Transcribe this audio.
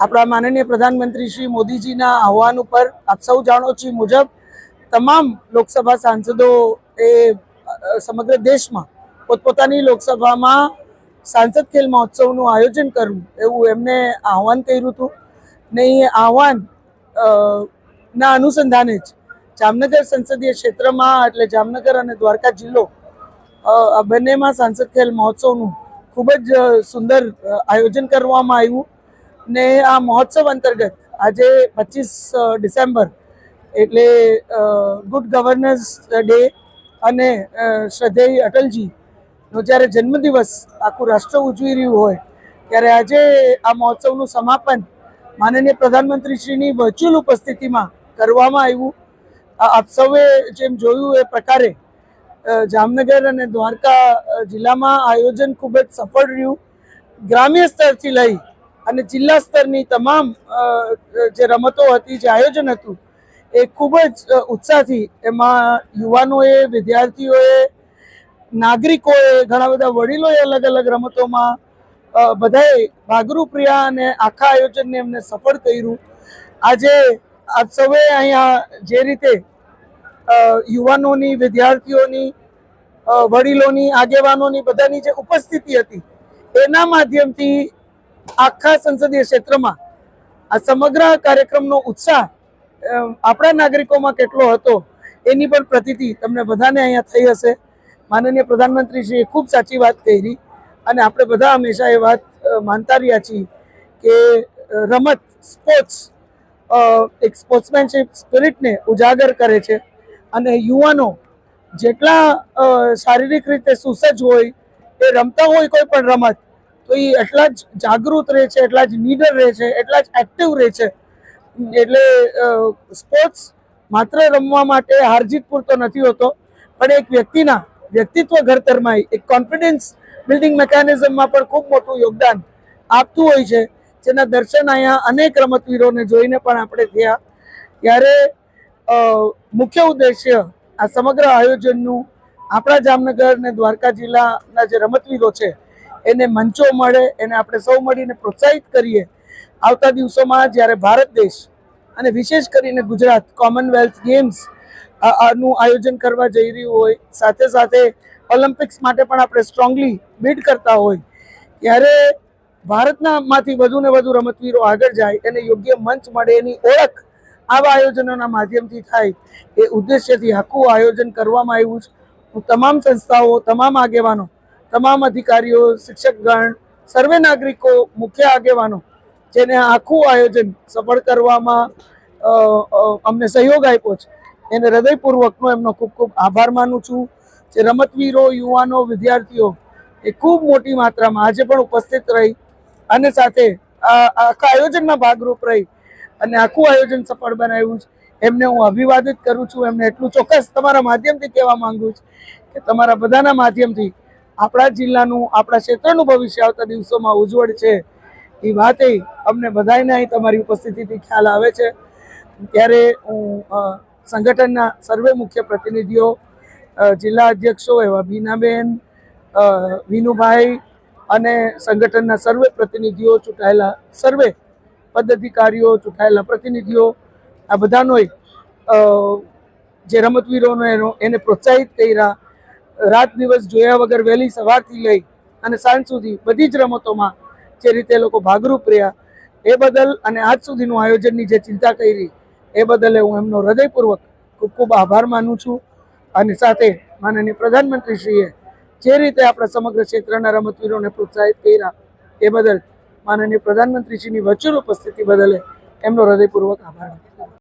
આપણા માનનીય પ્રધાનમંત્રી શ્રી મોદીજીના આહવાન ઉપર આપ સૌ જાણો છો મુજબ તમામ લોકસભા સાંસદો એ સમગ્ર દેશમાં પોતપોતાની લોકસભામાં સાંસદ ખેલ મહોત્સવનું આયોજન કરવું એવું એમને આહવાન કર્યું હતું. ને એ આહવાન ના અનુસંધાને જ જામનગર સંસદીય ક્ષેત્રમાં એટલે જામનગર અને દ્વારકા જિલ્લો બંનેમાં સાંસદ ખેલ મહોત્સવનું ખૂબ જ સુંદર આયોજન કરવામાં આવ્યું. ને આ મહોત્સવ અંતર્ગત આજે પચીસ ડિસેમ્બર એટલે ગુડ ગવર્નન્સ ડે અને શ્રદ્ધેય અટલજીનો જ્યારે જન્મદિવસ આખું રાષ્ટ્ર ઉજવી રહ્યું હોય, ત્યારે આજે આ મહોત્સવનું સમાપન માનનીય પ્રધાનમંત્રીશ્રીની વર્ચ્યુઅલ ઉપસ્થિતિમાં કરવામાં આવ્યું. આપ સૌએ જેમ જોયું એ પ્રકારે જામનગર અને દ્વારકા જિલ્લામાં આયોજન ખૂબ જ સફળ રહ્યું. ગ્રામ્ય સ્તરથી લઈ અને જિલ્લા સ્તરની તમામ જે રમતો હતી, જે આયોજન હતું, એ ખૂબ જ ઉત્સાહથી એમાં યુવાનોએ, વિદ્યાર્થીઓએ, નાગરિકોએ, ઘણા બધા વડીલોએ અલગ અલગ રમતોમાં બધાએ ભાગરૂપ રહ્યા અને આખા આયોજનને એમને સફળ કર્યું. આજે આપ સૌએ અહીંયા જે રીતે યુવાનોની, વિદ્યાર્થીઓની વડીલોની, આગેવાનોની બધાની જે ઉપસ્થિતિ હતી, એના માધ્યમથી આખા સંસદીય ક્ષેત્રમાં આ સમગ્ર કાર્યક્રમનો ઉત્સાહ આપણા નાગરિકોમાં કેટલો હતો, એની પણ પ્રતિતિ તમને બધાને અહીંયા થઈ હશે. માનનીય પ્રધાનમંત્રીશ્રીએ ખૂબ સાચી વાત કરી અને આપણે બધા હંમેશા એ વાત માનતા રહ્યા છીએ કે રમત, સ્પોર્ટ્સ એક સ્પોર્ટ્સમેનશિપ સ્પિરિટને ઉજાગર કરે છે અને યુવાનો જેટલા શારીરિક રીતે સુસજ્જ હોય, એ રમતા હોય કોઈ પણ રમત તો એ એટલા જ જાગૃત રહે છે, એટલા જ નીડર રહે છે, એટલા જ એક્ટિવ રહે છે. એટલે સ્પોર્ટ્સ માત્ર રમવા માટે હારજીત પૂરતો નથી હોતો, પણ એક વ્યક્તિના વ્યક્તિત્વ ઘડતરમાં એક કોન્ફિડન્સ બિલ્ડિંગ મેકેનિઝમમાં પણ ખૂબ મોટું યોગદાન આપતું હોય છે. જેના દર્શન અહીંયા અનેક રમતવીરોને જોઈને પણ આપણે થયા. ત્યારે મુખ્ય ઉદ્દેશ્ય આ સમગ્ર આયોજનનું આપણા જામનગર અને દ્વારકા જિલ્લાના જે રમતવીરો છે એને મંચો મળે, એને આપણે સૌ મળીને પ્રોત્સાહિત કરીએ. આવતા દિવસોમાં જ્યારે ભારત દેશ અને વિશેષ કરીને ગુજરાત કોમનવેલ્થ ગેમ્સનું આયોજન કરવા જઈ રહ્યું હોય, સાથે સાથે ઓલિમ્પિક્સ માટે પણ આપણે સ્ટ્રોંગલી બીડ કરતા હોય, ત્યારે ભારતના માંથી વધુ ને વધુ રમતવીરો આગળ જાય, એને યોગ્ય મંચ મળે, એની ઓળખ આવા આયોજનોના માધ્યમથી થાય, એ ઉદ્દેશ્યથી આખું આયોજન કરવામાં આવ્યું છે. હું તમામ સંસ્થાઓ, તમામ આગેવાનો તમામ અધિકારીઓ, શિક્ષકગણ, સર્વે નાગરિકો, મુખ્ય આગેવાનો, જેને આખું આયોજન સફળ કરવામાં અમને સહયોગ આપ્યો છે, એને હૃદયપૂર્વકનો એમનો ખૂબ ખૂબ આભાર માનું છું. જે રમતવીરો, યુવાનો, વિદ્યાર્થીઓ, એ ખૂબ મોટી માત્રામાં આજે પણ ઉપસ્થિત રહી અને સાથે આખા આયોજનમાં ભાગરૂપ રહી અને આખું આયોજન સફળ બનાવ્યું છે. એમને હું અભિવાદિત કરું છું. એમને એટલું ચોક્કસ તમારા માધ્યમથી કહેવા માંગુ છું કે તમારા બધાના માધ્યમથી આપણા જિલ્લાનું, આપણા ક્ષેત્રનું ભવિષ્ય આવતા દિવસોમાં ઉજ્જવળ છે. એ વાતે અમને બધાને અહીં તમારી ઉપસ્થિતિથી ખ્યાલ આવે છે. ત્યારે હું સંગઠનના સર્વે મુખ્ય પ્રતિનિધિઓ જિલ્લા અધ્યક્ષો એવા બીનાબેન વિનુભાઈ અને સંગઠનના સર્વે પ્રતિનિધિઓ, ચૂંટાયેલા સર્વે પદાધિકારીઓ, ચૂંટાયેલા પ્રતિનિધિઓ, આ બધાનોય જે રમતવીરોનો એનો, એને પ્રોત્સાહિત કર્યા રાત દિવસ જોયા વગર વહેલી સવારથી લઈ અને સાંજ સુધી બધી જ રમતોમાં જે રીતે લોકો ભાગરૂપ રહ્યા, એ બદલ અને આજ સુધીનું આયોજનની જે ચિંતા કરી, એ બદલે હું એમનો હૃદયપૂર્વક ખૂબ ખૂબ આભાર માનું છું અને સાથે માનનીય પ્રધાનમંત્રીશ્રીએ જે રીતે આપણા સમગ્ર ક્ષેત્રના રમતવીરોને પ્રોત્સાહિત કર્યા, એ બદલ માનનીય પ્રધાનમંત્રીશ્રીની વર્ચ્યુઅલ ઉપસ્થિતિ બદલે એમનો હૃદયપૂર્વક આભાર.